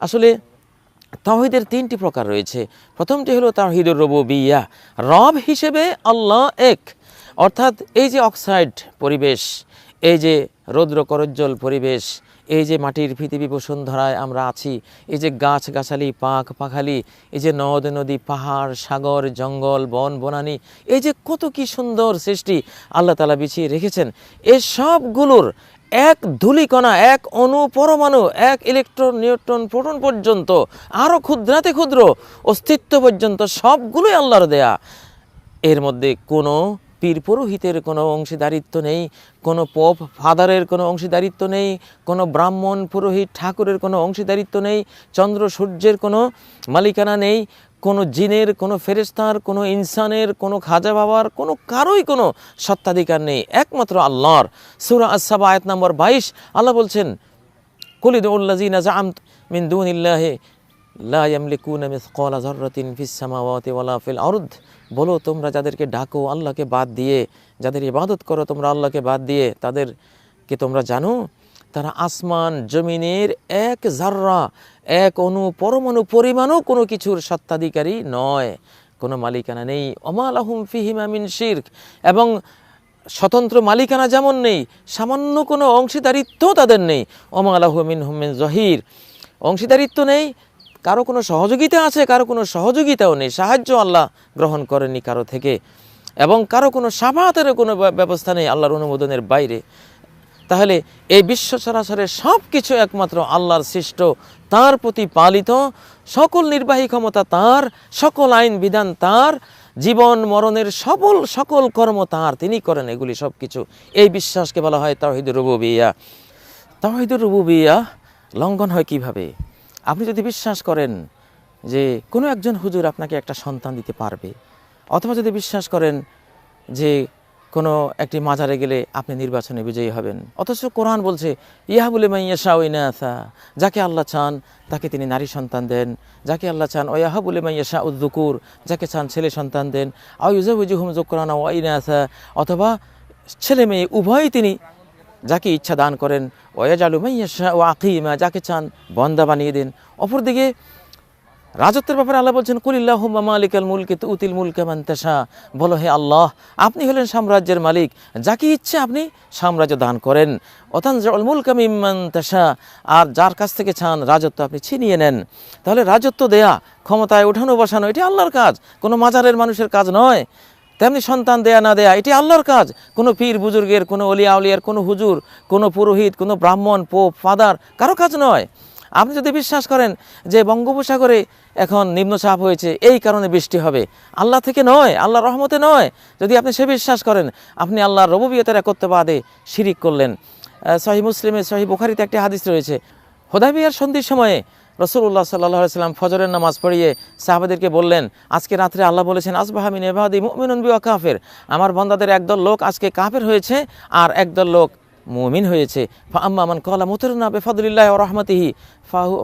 আসলে তাহিদের তিনটি প্রকার রয়েছে। প্রথমটি হলো তাহিদুর রবুবিয়া। রব হিসেবে আল্লাহ এক। অর্থাৎ এই যে অক্সাইড পরিবেশ, এই যে রৌদ্র করজ্জ্বল পরিবেশ, এই যে মাটির পৃথিবী বসুন্ধরায় আমরা আছি, এই যে গাছ গাছালি পাখ পাখালি এই যে নদ, নদী, পাহাড়, সাগর, জঙ্গল, বন, বনানি, এই যে কত কি সুন্দর সৃষ্টি আল্লাহ তালা বিছিয়ে রেখেছেন। এই সবগুলোর এক ধূলিকণা, এক অণু পরমাণু এক ইলেকট্রন নিউট্রন প্রোটন পর্যন্ত আরও ক্ষুদ্রাতে ক্ষুদ্র অস্তিত্ব পর্যন্ত সবগুলোই আল্লাহর দেয়া। এর মধ্যে কোনো পীর পুরোহিতের কোনো অংশীদারিত্ব নেই, কোনো পপ ফাদারের কোনো অংশীদারিত্ব নেই, কোনো ব্রাহ্মণ পুরোহিত ঠাকুরের কোনো অংশীদারিত্ব নেই, চন্দ্র সূর্যের কোনো মালিকানা নেই, কোনো জিনের, কোনো ফেরেস্তার কোনো ইনসানের, কোনো খাজা বাবার, কোনো কারোই কোনো সত্ত্বাধিকার নেই। একমাত্র আল্লাহর। সুরা আসাবা আয়াত নম্বর বাইশ, আল্লাহ বলছেন কলিদ উল্লাজিনা জাম মিন দুনিল্লাহি লা ফিস ফিল বলো তোমরা যাদেরকে ডাকো, আল্লাহকে বাদ দিয়ে, যাদের ইবাদত করো, তোমরা আল্লাহকে বাদ দিয়ে, তাদেরকে তোমরা জানো, তারা আসমান জমিনের এক জাররা এক অণু পরমাণু পরিমাণও কোনো কিছুর সত্ত্বাধিকারী নয়। কোনো মালিকানা নেই। অমাল আহম ফিহিমা মিন শির্ক। এবং স্বতন্ত্র মালিকানা যেমন নেই, সামান্য কোনো অংশীদারিত্ব তাদের নেই। ওমা আলাহমিন হুমিন জহির। অংশীদারিত্ব নেই কারও কোনো সহযোগিতা আছে, কারও কোনো সহযোগিতাও নেই, সাহায্য আল্লাহ গ্রহণ করেনি কারও থেকে। এবং কারও কোনো সাফাতেরও কোনো ব্য- ব্যবস্থা নেই আল্লাহর অনুমোদনের বাইরে। তাহলে এই বিশ্ব সরাসরি সব কিছু একমাত্র আল্লাহর সৃষ্ট, তার প্রতি পালিত, সকল নির্বাহী ক্ষমতা তার, সকল আইন বিধান তার, জীবন মরণের সকল সকল কর্ম তার, তিনি করেন এগুলি সব কিছু এই বিশ্বাসকে বলা হয় তাহিদুর রুবুবিয়া। তাহিদুর রুবুবিয়া লঙ্ঘন হয় কীভাবে? আপনি যদি বিশ্বাস করেন যে কোনো একজন হুজুর আপনাকে একটা সন্তান দিতে পারবে, অথবা যদি বিশ্বাস করেন যে কোনো একটি মাজারে গেলে আপনি নির্বাচনে বিজয়ী হবেন, অথচ কোরআন বলছে ইয়াহাবুলে মাইয়াশা ওইনাথা যাকে আল্লাহ চান তাকে তিনি নারী সন্তান দেন, যাকে আল্লাহ চান ওয়াহাবুলে মাইয়াশা উদ্দুকুর যাকে চান ছেলে সন্তান দেন আউজুহুম জুকরানা ওয়াইনাথা অথবা ছেলে মেয়ে উভয়ই তিনি যাকে ইচ্ছা দান করেন, ওয়াজালু মাইয়াশা ও আকিমা, যাকে চান বন্দা বানিয়ে দেন। অপরদিকে, রাজত্বের ব্যাপারে আল্লাহ বলছেন কুলিল্লাহ মালিকাল মুলকে তু উতিল মুলকে মান্তাসা বলো, হে আল্লাহ, আপনি হলেন সাম্রাজ্যের মালিক, যাকে ইচ্ছে আপনি সাম্রাজ্য দান করেন। অতানজাউল মুলকা মিম্মান্তাসা আর যার কাছ থেকে চান রাজত্ব, আপনি ছিনিয়ে নেন। তাহলে রাজত্ব দেয়া, ক্ষমতায় ওঠানো বসানো, এটি আল্লাহর কাজ। কোনো মাজারের মানুষের কাজ নয়। তেমনি সন্তান দেয়া না দেয়া, এটি আল্লাহর কাজ। কোনো পীর বুজুর্গের, কোনো অলিয়া উলিয়ার কোনো হুজুর, কোনো পুরোহিত, কোনো ব্রাহ্মণ, পোপ, ফাদার, কারও কাজ নয়। আপনি যদি বিশ্বাস করেন যে বঙ্গোপসাগরে এখন নিম্নচাপ হয়েছে, এই কারণে বৃষ্টি হবে। আল্লাহ থেকে নয় আল্লাহ রহমতে নয়। যদি আপনি সে বিশ্বাস করেন, আপনি আল্লাহর রববিয়তের একত্ববাদে শিরিক করলেন। সহি মুসলিমে সহি বুখারিতে একটি হাদিস রয়েছে। হোদাবিয়ার সন্ধির সময়ে রসুল্লাহ সাল্লাহ সাল্লাম ফজরের নামাজ পড়িয়ে সাহাবাদেরকে বললেন, আজকে রাত্রে আল্লাহ বলেছেন আসবাহামিন এবাদি মুমিনুন বিওয়া কাফের। আমার বন্দাদের একদল লোক আজকে কাফের হয়েছে আর একদল লোক মুমিন হয়েছে। আম্মা মান কলা মুতরনা বেফাদুলিল্লাহ রহমতিহি।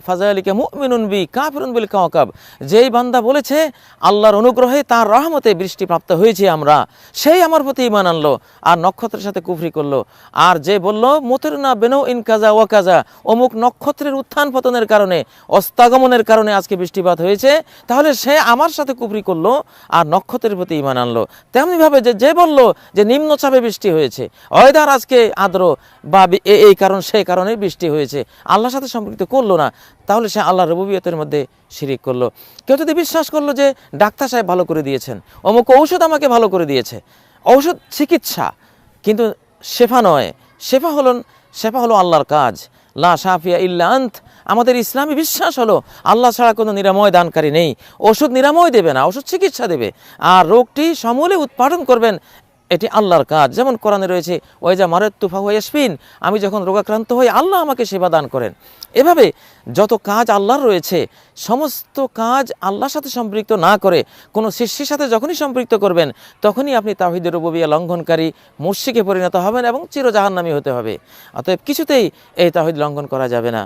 ফাজালিকে মুমিনুন বি, কাফিরুন বিল কাওয়াকাব যেই বান্দা বলেছে, আল্লাহর অনুগ্রহে তার রহমতে বৃষ্টিপ্রাপ্ত হয়েছে আমরা। সেই আমার প্রতি ইমান আনলো, আর নক্ষত্রের সাথে কুফরি করল। আর যে বলল, মুতরনা বেনৌ ইন কাজা ওয়া কাজা। অমুক নক্ষত্রের উত্থান পতনের কারণে, অস্তাগমনের কারণে আজকে বৃষ্টিপাত হয়েছে। তাহলে সে আমার সাথে কুফরি করল, আর নক্ষত্রের প্রতি ইমান আনলো। তেমনিভাবে যে যে বলল যে নিম্নচাপে বৃষ্টি হয়েছে ওয়েদার আজকে আর্দ্র বা বি- এই কারণ সেই কারণে বৃষ্টি হয়েছে। আল্লাহর সাথে সম্পৃক্ত করল না, তাহলে সে আল্লাহ রবুবিয়তের মধ্যে শিরিক করল। কেউ যদি বিশ্বাস করল যে ডাক্তার সাহেব ভালো করে দিয়েছেন, অমুক ঔষধ আমাকে ভালো করে দিয়েছে, ঔষধ চিকিৎসা, কিন্তু শেফা নয়, শেফা হলো শেফা হলো আল্লাহর কাজ। লা সাফিয়া ইল্লা আন্ত। আমাদের ইসলামী বিশ্বাস হলো, আল্লাহ ছাড়া কোনো নিরাময় দানকারী নেই। ওষুধ নিরাময় দেবে না ওষুধ চিকিৎসা দেবে। আর রোগটি সমূলে উৎপাদন করবেন এটি আল্লাহর কাজ। যেমন কোরআনে রয়েছে, ওয়াইজা মারের তুফা ইয়াসমিন আমি যখন রোগাক্রান্ত হই, আল্লাহ আমাকে সেবা দান করেন। এভাবে যত কাজ আল্লাহর রয়েছে, সমস্ত কাজ আল্লাহর সাথে সম্পৃক্ত না করে, কোনো শিষ্যের সাথে যখনই সম্পৃক্ত করবেন, তখনই আপনি তাহিদের রববিয়া লঙ্ঘনকারী মুর্শিকে পরিণত হবেন এবং চিরজাহান্নামী হতে হবে। অতএব কিছুতেই এই তাহিদ লঙ্ঘন করা যাবে না।